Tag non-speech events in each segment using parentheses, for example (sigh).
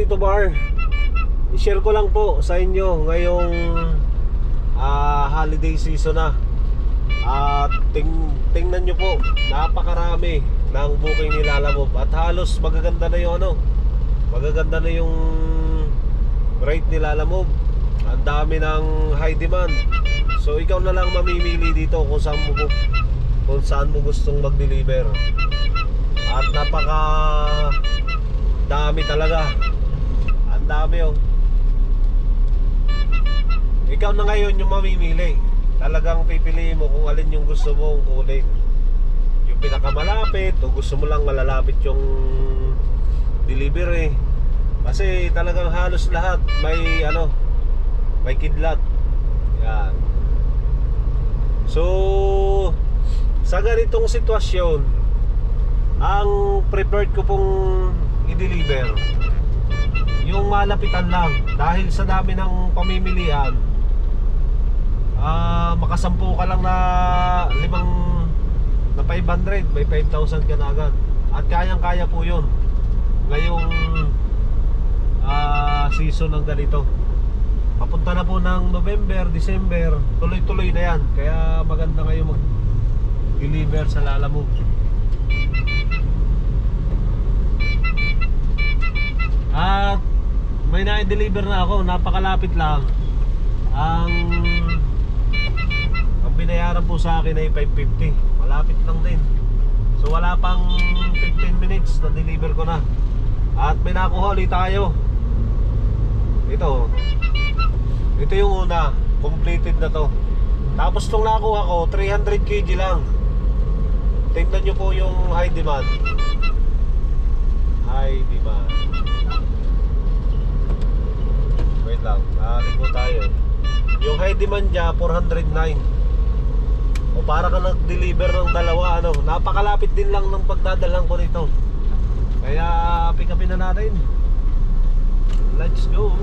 Tito Bar, i-share ko lang po sa inyo ngayong ah, holiday season na. At ting tingnan nyo po, napakarami ng booking ni Lalamove at halos magaganda na yung ano, magaganda na yung rate ni Lalamove. Ang dami ng high demand. So ikaw na lang mamimili dito kung saan mo kung saan mo gustong mag-deliver. At napaka dami talaga. Dami oh. Ikaw na ngayon yung mamimili. Talagang pipiliin mo kung alin yung gusto mong kunin. Yung pinakamalapit o gusto mo lang malalapit yung delivery. Kasi talagang halos lahat may ano, may kidlat. Yan. So, sa ganitong sitwasyon, ang prepared ko pong i-deliver yung malapitan lang. Dahil sa dami ng pamimilian ah makasampu ka lang na limang na 500 may 5,000 ka na agad. At kayang kaya po yun. Ngayong ah season ng ganito. Papunta na po ng November, December tuloy-tuloy na yan. Kaya maganda ngayon mag deliver sa Lalamove At may na-deliver na ako, napakalapit lang. Ang ang binayaran po sa akin ay 550. Malapit lang din. So wala pang 15 minutes na deliver ko na. At may nakuha tayo. Ito. Ito yung una, completed na to. Tapos tong nakuha ko, 300 kg lang. Tingnan nyo po yung high demand. High demand. Wait lang, nakaliko tayo. Yung high demand niya, 409. O para ka nag-deliver ng dalawa, ano, napakalapit din lang ng pagdadalang ko nito. Kaya pick upin na natin. Let's go!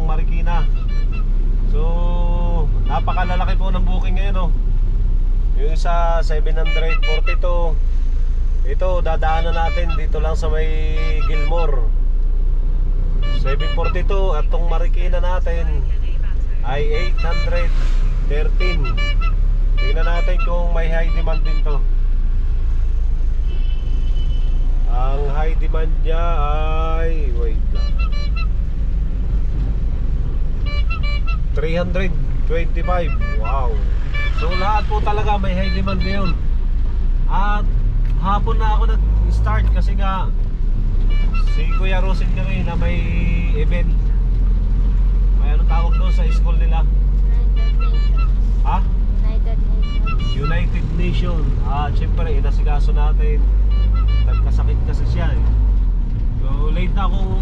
Naman ng Marikina. So, napakalalaki po ng booking ngayon oh. Yung isa 742 Ito, dadaanan natin dito lang sa may Gilmore. 742 at tong Marikina natin ay 813 Tingnan natin kung may high demand din to. Ang high demand niya ay wait lang. 325. Wow. So lahat po talaga may high demand ngayon. At hapon na ako nag-start kasi nga si Kuya Rosin kami na may event. May ano tawag doon sa school nila? United Nations. Ha? United Nations. United Nation. Ah, syempre inasikaso natin. Nagkasakit kasi siya eh. So late na akong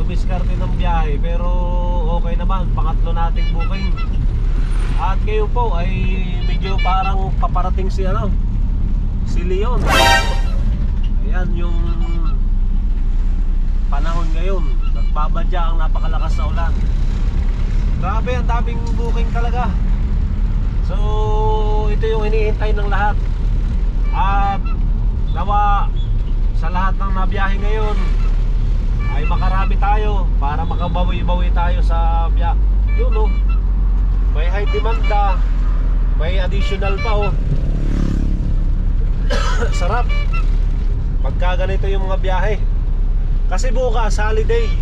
dumiskarte ng biyahe pero okay naman, pangatlo nating booking. At ngayon po ay medyo parang paparating si ano, si Leon. Ayan yung panahon ngayon. Nagbabadya ang napakalakas na ulan. Grabe, ang daming booking talaga. So, ito yung hinihintay ng lahat. At nawa sa lahat ng nabiyahe ngayon ay makarami tayo para makabawi-bawi tayo sa biyak. Yun oh. May high demand na. May additional pa oh. (coughs) Sarap. Pagka ganito yung mga biyahe. Kasi bukas holiday.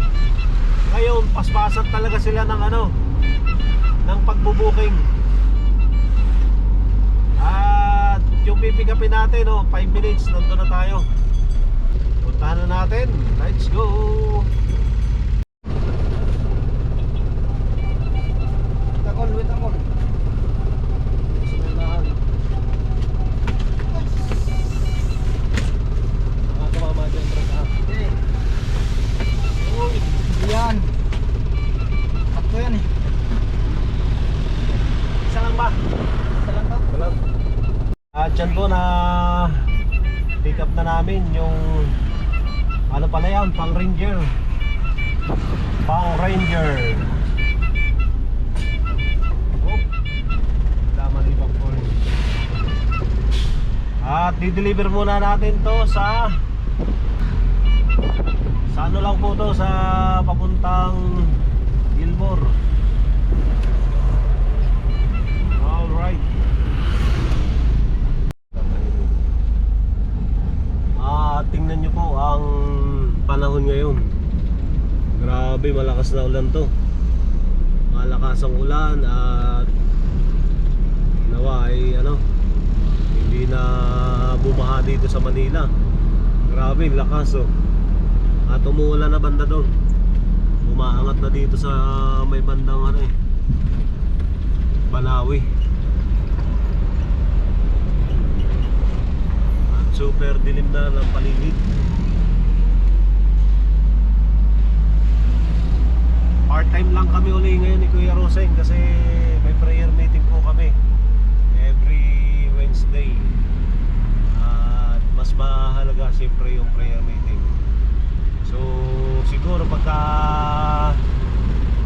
Ngayon paspasan talaga sila ng ano ng pagbubuking. At yung pipikapin natin, oh, 5 minutes, nandun na tayo. Puntahan na natin. Let's go! Takol, wait takol. Sumulahan. Mga kamama dyan, Brad, ah. Eh. Uy, yan. Sakto yan eh. Isa lang ba? Isa lang to. Wala. At dyan po na pick up na namin yung ano pala yan, pang ranger. Pang ranger. Oh. At di-deliver muna natin to sa sa ano lang po to sa papuntang Gilmore. Alright. Tingnan nyo po ang panahon ngayon. Grabe, malakas na ulan to. Malakas ang ulan at nawa ay ano, hindi na bumaha dito sa Manila. Grabe, lakas oh. At umuulan na banda doon. Umaangat na dito sa may bandang ano eh. Banawi. At super dilim na ng paligid. Part-time lang kami uli ngayon ni Kuya Roseng kasi may prayer meeting po kami every Wednesday. At mas mahalaga siyempre yung prayer meeting. So siguro pagka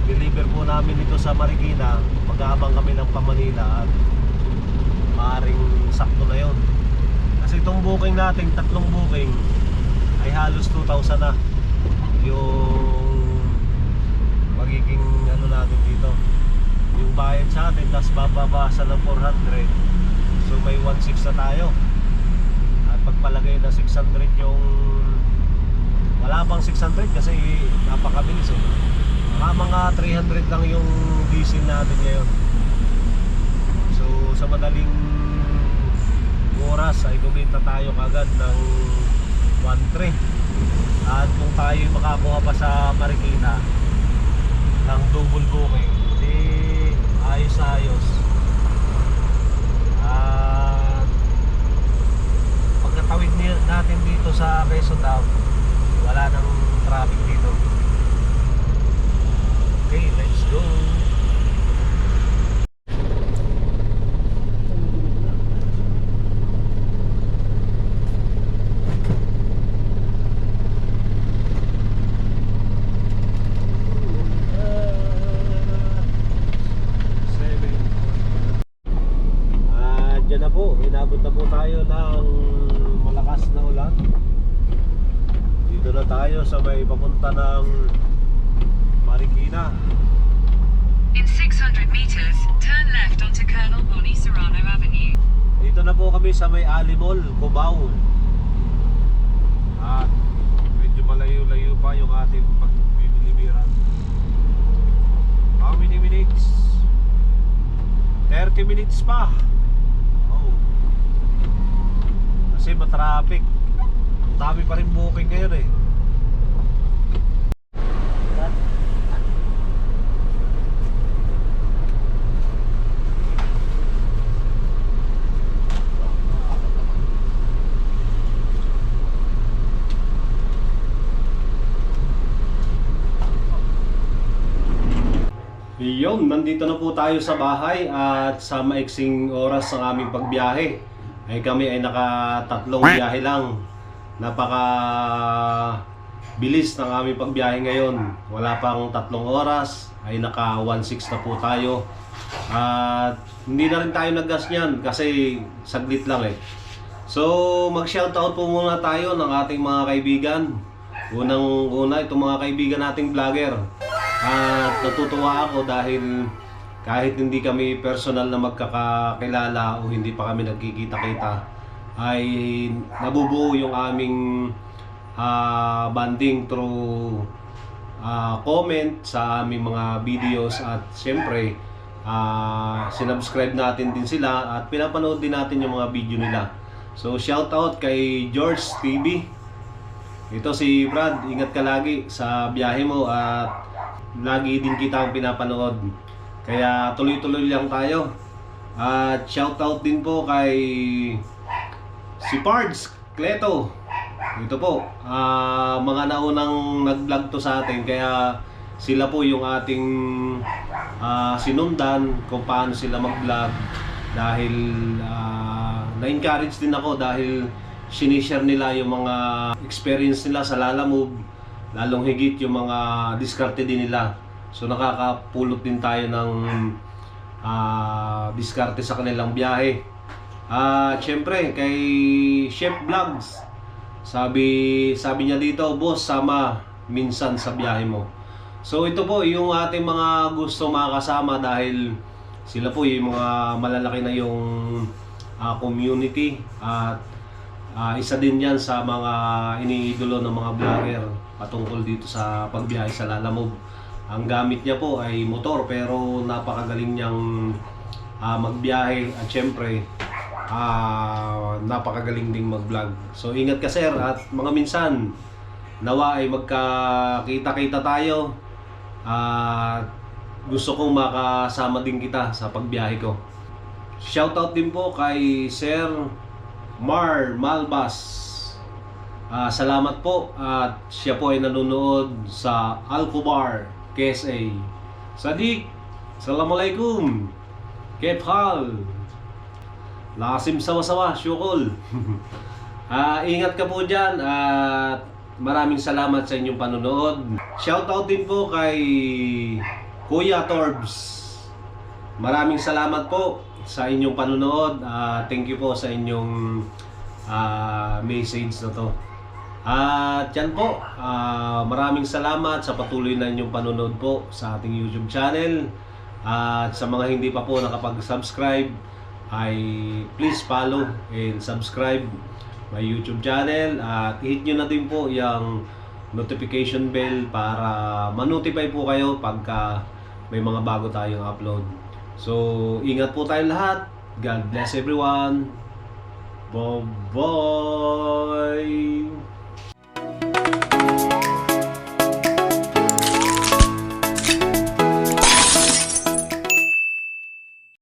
deliver po namin ito sa Marikina, mag-aabang kami ng Pamanila at maaring sakto na yon. Kasi itong booking natin, tatlong booking ay halos 2,000 na yung magiging ano natin dito. Yung bayad sa atin tapos bababasa ng 400 so may 1.6 na tayo. At pagpalagay na 600 yung wala pang 600 kasi napakabilis eh. Mga mga 300 lang yung diesel natin ngayon. So sa madaling oras ay kumita tayo kagad ng 1.3 at kung tayo makakuha pa sa Marikina ng double booking di ayos na ayos at pagkatawid ni- natin dito sa Quezon Dam wala nang traffic dito okay let's go Seven. Ah, dyan na po. Inabot na po tayo ng malakas na ulan. Dito na tayo sa may papunta ng Marikina. In 600 meters, turn left onto Colonel Bonnie Serrano Avenue. Dito na po kami sa may Alimol, Cubao. At medyo malayo-layo pa yung ating pagbibilibiran. How many minutes? 30 minutes pa. Oh. Kasi matraffic. Ang dami pa rin booking ngayon eh. Yun, nandito na po tayo sa bahay at sa maiksing oras ng aming pagbiyahe ay kami ay nakatatlong biyahe lang. Napaka bilis ng aming pagbiyahe ngayon. Wala pang tatlong oras ay naka 1.6 na po tayo. At hindi na rin tayo naggas niyan kasi saglit lang eh. So mag-shoutout po muna tayo ng ating mga kaibigan. Unang-una itong mga kaibigan nating vlogger. At natutuwa ako dahil kahit hindi kami personal na magkakakilala o hindi pa kami nagkikita-kita ay nabubuo yung aming ah, banding through ah, comment sa aming mga videos at siyempre ah, sinubscribe natin din sila at pinapanood din natin yung mga video nila. So shout out kay George TV. Ito si Brad, ingat ka lagi sa biyahe mo at lagi din kita ang pinapanood. Kaya tuloy-tuloy lang tayo. At shoutout din po kay si Pards Kleto. Ito po, ah, mga naunang nag-vlog to sa atin kaya sila po yung ating ah, sinundan kung paano sila mag-vlog dahil ah, na-encourage din ako dahil sinishare nila yung mga experience nila sa Lala Move lalong higit yung mga diskarte din nila. So nakakapulot din tayo ng ah, diskarte sa kanilang biyahe. At syempre kay Chef Vlogs, sabi sabi niya dito, boss sama minsan sa biyahe mo. So ito po yung ating mga gusto makakasama dahil sila po yung mga malalaki na yung ah, community at Ah, isa din yan sa mga iniidolo ng mga vlogger patungkol dito sa pagbiyahe sa Lalamove. Ang gamit niya po ay motor pero napakagaling niyang ah, magbiyahe at syempre ah, napakagaling ding mag-vlog. So ingat ka sir at mga minsan nawa ay magkakita-kita tayo at gusto kong makasama din kita sa pagbiyahe ko. Shoutout din po kay Sir Mar Malbas. Ah, salamat po at siya po ay nanonood sa Alcobar, KSA. Sadik, Assalamualaikum. Kep hal? Lasim sawa-sawa, syukol. (laughs) Ah, ingat ka po dyan at maraming salamat sa inyong panonood. Shoutout din po kay Kuya Torbs. Maraming salamat po sa inyong panonood. Ah, thank you po sa inyong ah, message na to. At yan po, ah, maraming salamat sa patuloy na inyong panonood po sa ating YouTube channel. At sa mga hindi pa po nakapag-subscribe, ay please follow and subscribe my YouTube channel. At hit nyo na din po yung notification bell para ma-notify po kayo pagka may mga bago tayong upload. So, ingat po tayong lahat. God bless everyone. Bye-bye!